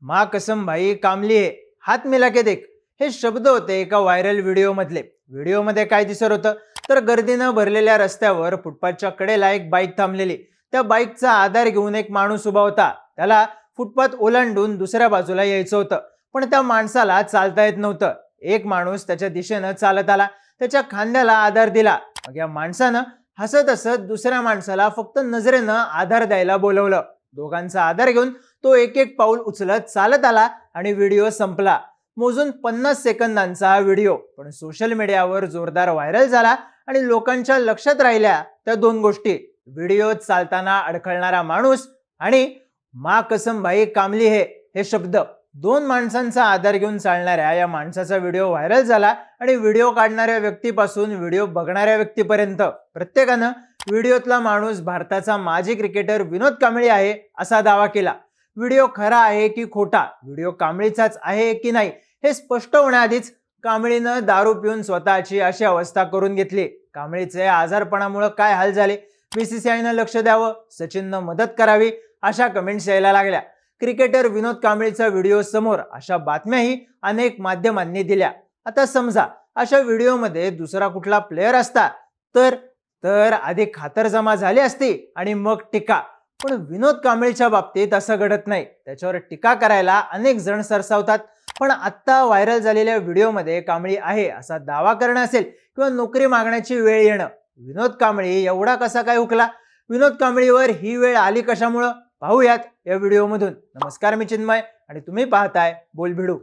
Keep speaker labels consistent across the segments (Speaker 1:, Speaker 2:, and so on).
Speaker 1: मा कसम भाई कामली है. हात मिला के देख. हे शब्द होते एका व्हायरल व्हिडिओमधले. व्हिडिओमध्ये काय दिसत होतं? तर गर्दीनं भरलेल्या रस्त्यावर फुटपाथच्या कडेला एक बाईक थांबलेली. त्या बाईकचा आधार घेऊन एक माणूस उभा होता. त्याला फुटपाथ ओलांडून दुसऱ्या बाजूला यायचं होतं. पण त्या माणसाला चालता येत नव्हतं. एक माणूस त्याच्या दिशेनं चालत आला. त्याच्या खांद्याला आधार दिला. मग या माणसानं हसत हसत दुसऱ्या माणसाला फक्त नजरेनं आधार द्यायला बोलवलं. दोघांचा आधार घेऊन तो एक एक पाऊल उचलत चालत आला आणि व्हिडिओ संपला. मोजून पन्नास सेकंदांचा हा व्हिडिओ. पण सोशल मीडियावर जोरदार व्हायरल झाला आणि लोकांच्या लक्षात राहिल्या त्या दोन गोष्टी. व्हिडिओ चालताना अडखळणारा माणूस आणि मा कसम भाई कामली हे हे शब्द. दोन माणसांचा आधार घेऊन चालणाऱ्या या माणसाचा व्हिडिओ व्हायरल झाला आणि व्हिडिओ काढणाऱ्या व्यक्तीपासून व्हिडिओ बघणाऱ्या व्यक्तीपर्यंत. प्रत्येकानं व्हिडिओतला माणूस भारताचा माजी क्रिकेटर विनोद कांबळी आहे असा दावा केला. व्हिडिओ खरा आहे की खोटा? व्हिडिओ कांबळीचाच आहे की नाही? हे स्पष्ट होण्याआधीच कांबळीनं दारू पिऊन स्वतःची अशी अवस्था करून घेतली. कांबळीचे आजारपणामुळे काय हाल झाले? बीसीसीआयनं लक्ष द्यावं? सचिननं मदत करावी? अशा कमेंट्स यायला लागल्या. क्रिकेटर विनोद कांबळीचा व्हिडिओ समोर अशा बातम्याही अनेक माध्यमांनी दिल्या. आता समजा अशा व्हिडिओमध्ये दुसरा कुठला प्लेअर असता तर तर आधी खातरजमा झाली असती आणि मग टीका. पण विनोद कांबळीच्या बाबतीत असं घडत नाही. त्याच्यावर टीका करायला अनेक जण सरसावतात. पण आत्ता व्हायरल झालेल्या व्हिडिओमध्ये कांबळी आहे असा दावा करणं असेल किंवा नोकरी मागण्याची वेळ येणं. विनोद कांबळी एवढा कसा काय हुकला? विनोद कांबळीवर ही वेळ आली कशामुळं? पाहूयात या व्हिडिओमधून. नमस्कार मी चिन्मय आणि तुम्ही पाहताय बोलभिडू.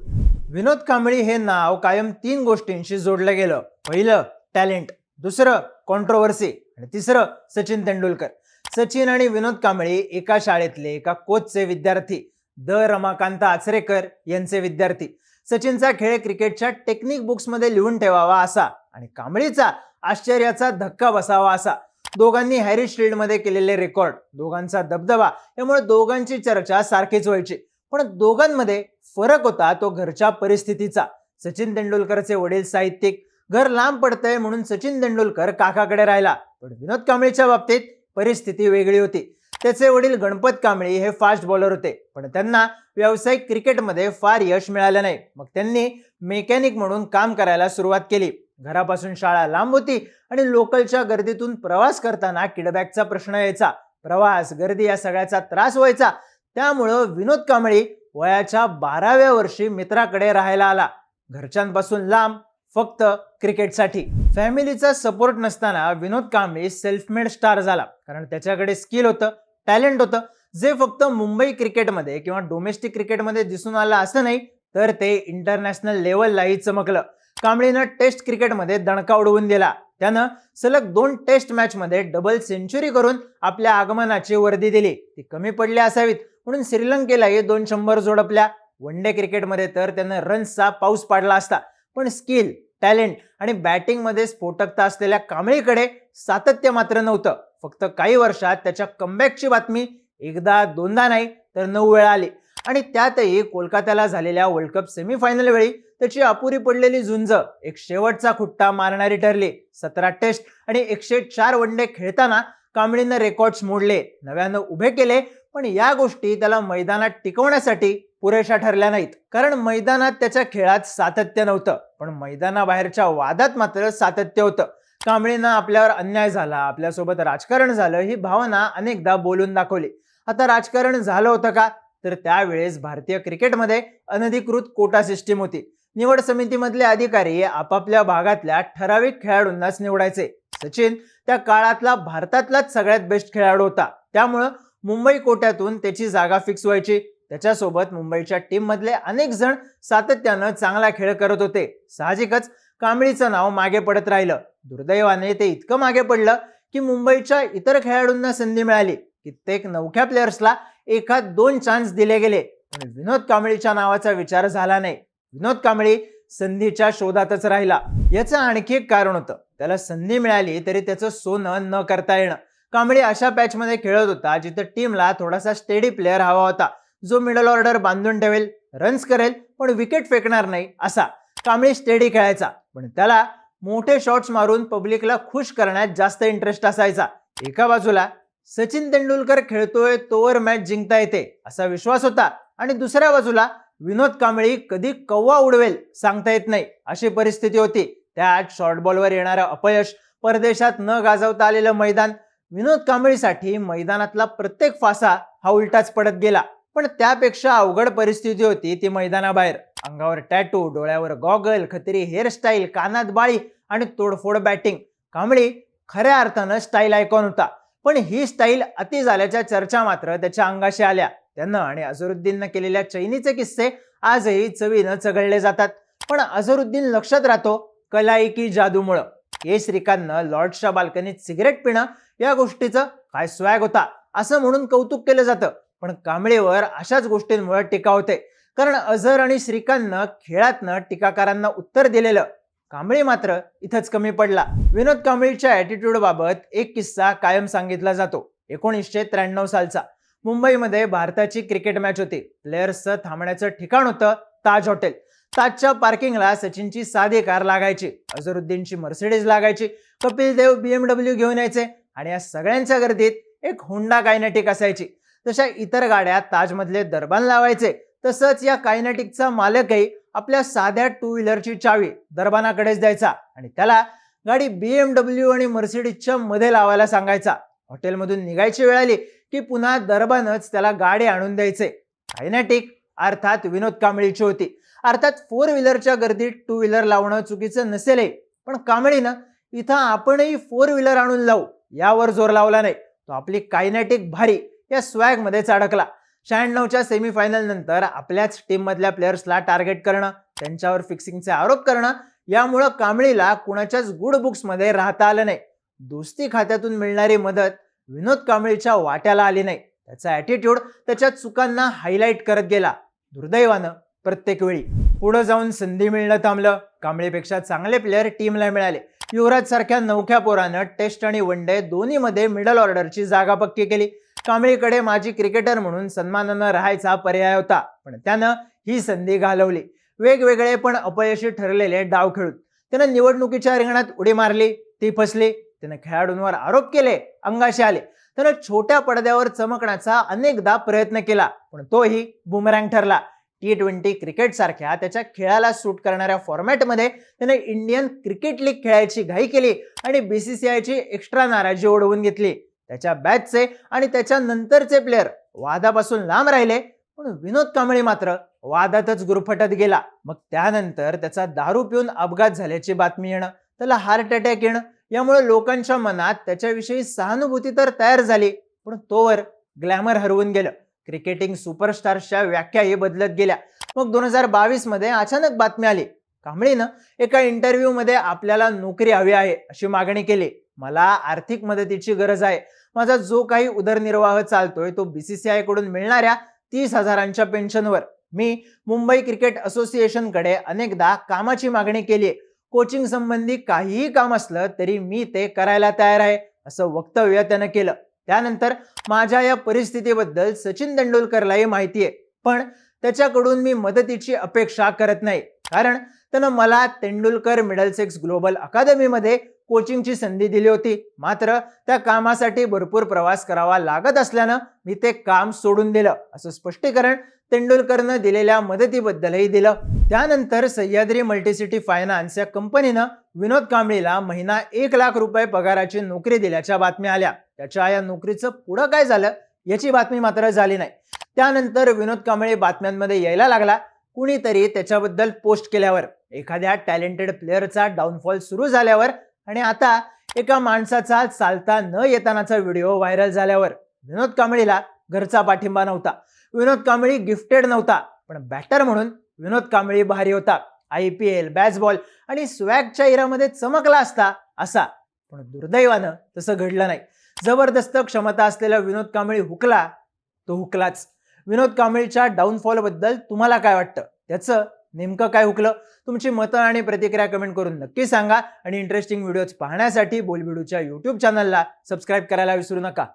Speaker 1: विनोद कांबळी हे नाव कायम तीन गोष्टींशी जोडलं गेलं. पहिलं टॅलेंट. दुसरं कॉन्ट्रोवर्सी आणि तिसरं सचिन तेंडुलकर. सचिन आणि विनोद कांबळे एका शाळेतले एका कोचचे विद्यार्थी. द. रमाकांत आचरेकर यांचे विद्यार्थी. सचिनचा खेळ क्रिकेटच्या टेक्निक बुक्समध्ये लिहून ठेवावा असा आणि कांबळीचा आश्चर्याचा धक्का बसावा असा. दोघांनी हॅरिसमध्ये केलेले रेकॉर्ड दोघांचा दबदबा यामुळे दोघांची चर्चा सारखीच व्हायची. पण दोघांमध्ये फरक होता तो घरच्या परिस्थितीचा. सचिन तेंडुलकरचे वडील साहित्यिक. घर लांब पडतंय म्हणून सचिन तेंडुलकर काकाकडे राहिला. पण विनोद कांबळीच्या बाबतीत परिस्थिती वेगळी होती. त्याचे वडील गणपत कांबळी हे फास्ट बॉलर होते. पण त्यांना व्यावसायिक क्रिकेटमध्ये फार यश मिळालं नाही. मग त्यांनी मेकॅनिक म्हणून काम करायला सुरुवात केली. घरापासून शाळा लांब होती आणि लोकलच्या गर्दीतून प्रवास करताना किडबॅकचा प्रश्न यायचा. प्रवास गर्दी या सगळ्याचा त्रास व्हायचा. त्यामुळं विनोद कांबळी वयाच्या बाराव्या वर्षी मित्राकडे राहायला आला. घरच्यांपासून लांब फक्त क्रिकेटसाठी. फॅमिलीचा सपोर्ट नसताना Vinod Kambli self made star झाला. कारण त्याच्याकडे स्किल होतं टॅलेंट होतं. जे फक्त मुंबई क्रिकेटमध्ये किंवा डोमेस्टिक क्रिकेटमध्ये दिसून आलं असं नाही तर ते इंटरनॅशनल लेवललाही चमकलं. कांबळीनं टेस्ट क्रिकेटमध्ये दणका उडवून दिला. त्यानं सलग दोन टेस्ट मॅचमध्ये डबल सेंचुरी करून आपल्या आगमनाची वर्दी दिली. ती कमी पडली असावीत. म्हणून श्रीलंकेलाही दोन शंभर जोडपल्या वन डे क्रिकेटमध्ये तर त्यानं रन्सचा पाऊस पाडला असता. पण स्किल टॅलेंट आणि बॅटिंगमध्ये स्फोटकता असलेल्या कांबळीकडे सातत्य मात्र नव्हतं. फक्त काही वर्षात त्याच्या कमबॅकची बातमी एकदा दोनदा नाही तर नऊ वेळा आली. आणि त्यातही कोलकात्याला झालेल्या वर्ल्ड कप सेमीफायनल वेळी त्याची अपुरी पडलेली झुंज एक शेवटचा खुट्टा मारणारी ठरली. सतरा टेस्ट आणि एकशे चार वनडे खेळताना कांबळीनं रेकॉर्ड्स मोडले. नव्यानं उभे केले पण या गोष्टी त्याला मैदानात टिकवण्यासाठी पुरेशा ठरल्या नाहीत. कारण मैदानात त्याच्या खेळात सातत्य नव्हतं. पण मैदानाबाहेरच्या वादात मात्र सातत्य होतं. कांबळीनं आपल्यावर अन्याय झाला आपल्यासोबत राजकारण झालं ही भावना अनेकदा बोलून दाखवली. आता राजकारण झालं होतं का? तर त्यावेळेस भारतीय क्रिकेटमध्ये अनधिकृत कोटा सिस्टीम होती. निवड समितीमधले अधिकारी आपापल्या भागातल्या ठराविक खेळाडूंनाच निवडायचे. सचिन त्या काळातला भारतातलाच सगळ्यात बेस्ट खेळाडू होता. त्यामुळं मुंबई कोट्यातून त्याची जागा फिक्स व्हायची. त्याच्यासोबत मुंबईच्या टीममधले अनेक जण सातत्यानं चांगला खेळ करत होते. साहजिकच कांबळीचं नाव मागे पडत राहिलं. दुर्दैवाने ते इतकं मागे पडलं की मुंबईच्या इतर खेळाडूंना संधी मिळाली. कित्येक नवख्या प्लेयर्सला एखाद दोन चान्स दिले गेले. पण विनोद कांबळीच्या नावाचा विचार झाला नाही. विनोद कांबळी संधीच्या शोधातच राहिला. याचं आणखी एक कारण होतं. त्याला संधी मिळाली तरी त्याचं सोनं न करता येणं. कांबळी अशा पॅचमध्ये खेळत होता जिथं टीमला थोडासा स्टेडी प्लेअर हवा होता. जो मिडल ऑर्डर बांधून ठेवेल रन्स करेल पण विकेट फेकणार नाही असा. कांबळी स्टेडी खेळायचा. पण त्याला मोठे शॉट्स मारून पब्लिकला खुश करण्यात जास्त इंटरेस्ट असायचा. एका बाजूला सचिन तेंडुलकर खेळतोय तोवर मॅच जिंकता येते असा विश्वास होता. आणि दुसऱ्या बाजूला विनोद कांबळी कधी कव्वा उडवेल सांगता येत नाही अशी परिस्थिती होती. त्यात शॉर्ट बॉलवर येणारं अपयश परदेशात न गाजवता आलेलं मैदान विनोद कांबळीसाठी मैदानातला प्रत्येक फासा हा उलटाच पडत गेला. पण त्यापेक्षा अवघड परिस्थिती होती ती मैदानाबाहेर. अंगावर टॅटू डोळ्यावर गॉगल खत्री हेअरस्टाईल कानात बाळी आणि तोडफोड बॅटिंग कांबळी खऱ्या अर्थानं स्टाईल आयकॉन होता. पण ही स्टाईल अति झाल्याच्या चर्चा मात्र त्याच्या अंगाशी आल्या. त्यानं आणि अझरुद्दीननं केलेल्या चैनीचे किस्से आजही चवीनं चघळले जातात. पण अझरुद्दीन लक्षात राहतो कलाई की जादूमुळं. के श्रीकांतनं लॉर्ड्सच्या बाल्कनीत सिगरेट पिणं या गोष्टीचं काय स्वॅग होता असं म्हणून कौतुक केलं जातं. पण कांबळेवर अशाच गोष्टींमुळे टीका होते. कारण अझर आणि श्रीकांतनं खेळातनं टीकाकारांना उत्तर दिलेलं कांबळे मात्र इथंच कमी पडला. विनोद कांबळीच्या ॲटिट्यूड बाबत एक किस्सा कायम सांगितला जातो. एकोणीसशे त्र्याण्णव सालचा. मुंबईमध्ये भारताची क्रिकेट मॅच होती. प्लेयर्सचं थांबण्याचं ठिकाण होतं ताज हॉटेल. ताजच्या पार्किंगला सचिनची साधी कार लागायची. अझरुद्दीनची मर्सिडीज लागायची. कपिल देव बीएमडब्ल्यू घेऊन यायचे. आणि या सगळ्यांच्या गर्दीत एक हुंडा कायनेटिक असायची. तशा इतर गाड्या ताजमधले दरबान लावायचे. तसंच या कायनेटिकचा मालकही आपल्या साध्या टू व्हीलरची चावी दरबानाकडेच द्यायचा आणि त्याला गाडी बीएमडब्ल्यू आणि मर्सिडीजच्या मध्ये लावायला सांगायचा. हॉटेलमधून निघायची वेळ आली की पुन्हा दरबानच त्याला गाडी आणून द्यायचे. कायनेटिक अर्थात विनोद कांबळीची होती. अर्थात फोर व्हीलरच्या गर्दीत टू व्हीलर लावणं चुकीचं नसेलही पण कांबळीनं इथं आपणही फोर व्हीलर आणून लावू यावर जोर लावला नाही. तो आपली कायनेटिक भारी या स्वॅगमध्ये अडकला शहाण्णवच्या सेमीफायनल नंतर आपल्याच टीममधल्या प्लेयर्सला टार्गेट करणं त्यांच्यावर फिक्सिंगचे आरोप करणं यामुळं कांबळीला कुणाच्याच गुड बुक्समध्ये राहता आलं नाही. दोस्ती खात्यातून मिळणारी मदत विनोद कांबळीच्या वाट्याला आली नाही. त्याचा ॲटिट्यूड त्याच्या चुकांना हायलाईट करत गेला. दुर्दैवानं प्रत्येक वेळी. पुढं जाऊन संधी मिळणं थांबलं. कांबळीपेक्षा चांगले प्लेअर टीमला मिळाले. युवराज सारख्या नवख्या पोरानं टेस्ट आणि वन डे दोन्हीमध्ये मिडल ऑर्डरची जागा पक्की केली. कांबळीकडे माजी क्रिकेटर म्हणून सन्मानानं राहायचा पर्याय होता. पण त्यानं ही संधी घालवली. वेगवेगळे पण अपयशी ठरलेले डाव खेळून. त्यानं निवडणुकीच्या रिंगणात उडी मारली ती फसली. त्यानं खेळाडूंवर आरोप केले अंगाशी आले. त्यानं छोट्या पडद्यावर चमकण्याचा अनेकदा प्रयत्न केला पण तोही बुमरँग ठरला. टी ट्वेंटी क्रिकेट सारख्या त्याच्या खेळाला सूट करणाऱ्या फॉर्मॅटमध्ये त्याने इंडियन क्रिकेट लीग खेळायची घाई केली आणि बीसीसीआयची एक्स्ट्रा नाराजी ओढवून घेतली. त्याच्या बॅचचे आणि त्याच्यानंतरचे प्लेअर वादापासून लांब राहिले पण विनोद कांबळे मात्र वादातच गुरफटत गेला. मग त्यानंतर त्याचा दारू पिऊन अपघात झाल्याची बातमी येणं त्याला हार्ट अटॅक येणं यामुळे लोकांच्या मनात त्याच्याविषयी सहानुभूती तर तयार झाली पण तोवर ग्लॅमर हरवून गेलं. क्रिकेटिंग सुपरस्टार्सच्या व्याख्याही बदलत गेल्या. मग दोन हजार बावीसमध्ये अचानक बातमी आली. कांबळीनं एका इंटरव्ह्यूमध्ये आपल्याला नोकरी हवी आहे अशी मागणी केली. मला आर्थिक मदतीची गरज आहे. माझा जो काही उदरनिर्वाह चालतोय तो बीसीसीआयकडून मिळणाऱ्या तीस हजारांच्या पेन्शनवर. मी मुंबई क्रिकेट असोसिएशनकडे अनेकदा कामाची मागणी केली कोचिंग संबंधी काहीही काम असलं तरी मी ते करायला तयार आहे असं वक्तव्य त्यानं केलं. त्यानंतर माझ्या या परिस्थितीबद्दल सचिन तेंडुलकरलाही माहिती आहे. पण त्याच्याकडून मी मदतीची अपेक्षा करत नाही. कारण त्यानं मला तेंडुलकर मिडलसेक्स ग्लोबल अकादमीमध्ये कोचिंगची संधी दिली होती. मात्र त्या कामासाठी भरपूर प्रवास करावा लागत असल्यानं मी ते काम सोडून दिलं असं स्पष्टीकरण तेंडुलकरनं दिलेल्या मदतीबद्दलही दिलं. त्यानंतर सह्याद्री मल्टीसिटी फायनान्स या कंपनीनं विनोद कांबळीला महिना एक लाख रुपये पगाराची नोकरी दिल्याच्या बातम्या आल्या. त्याच्या या नोकरीचं पुढं काय झालं याची बातमी मात्र झाली नाही. त्यानंतर विनोद कांबळे बातम्यांमध्ये यायला लागला कुणीतरी त्याच्याबद्दल पोस्ट केल्यावर. एखाद्या टॅलेंटेड प्लेअरचा डाऊनफॉल सुरू झाल्यावर आणि आता एका माणसाचा चालता न येतानाचा व्हिडिओ व्हायरल झाल्यावर विनोद कांबळीला घरचा पाठिंबा नव्हता. विनोद कांबळी गिफ्टेड नव्हता पण बॅटर म्हणून विनोद कांबळी भारी होता. आय पी एल बॅसबॉल आणि स्वॅगच्या इरामध्ये चमकला असता असा पण दुर्दैवानं तसं घडलं नाही. जबरदस्त क्षमता असलेला विनोद कांबळी हुकला तो हुकलाच. विनोद कांबळीच्या डाऊनफॉलबद्दल तुम्हाला काय वाटतं? त्याचं नेमकं काय हुकलं? तुमची मतं आणि प्रतिक्रिया कमेंट करून नक्की सांगा. आणि इंटरेस्टिंग व्हिडिओज पाहण्यासाठी बोलबिडूच्या युट्यूब चॅनलला सबस्क्राईब करायला विसरू नका.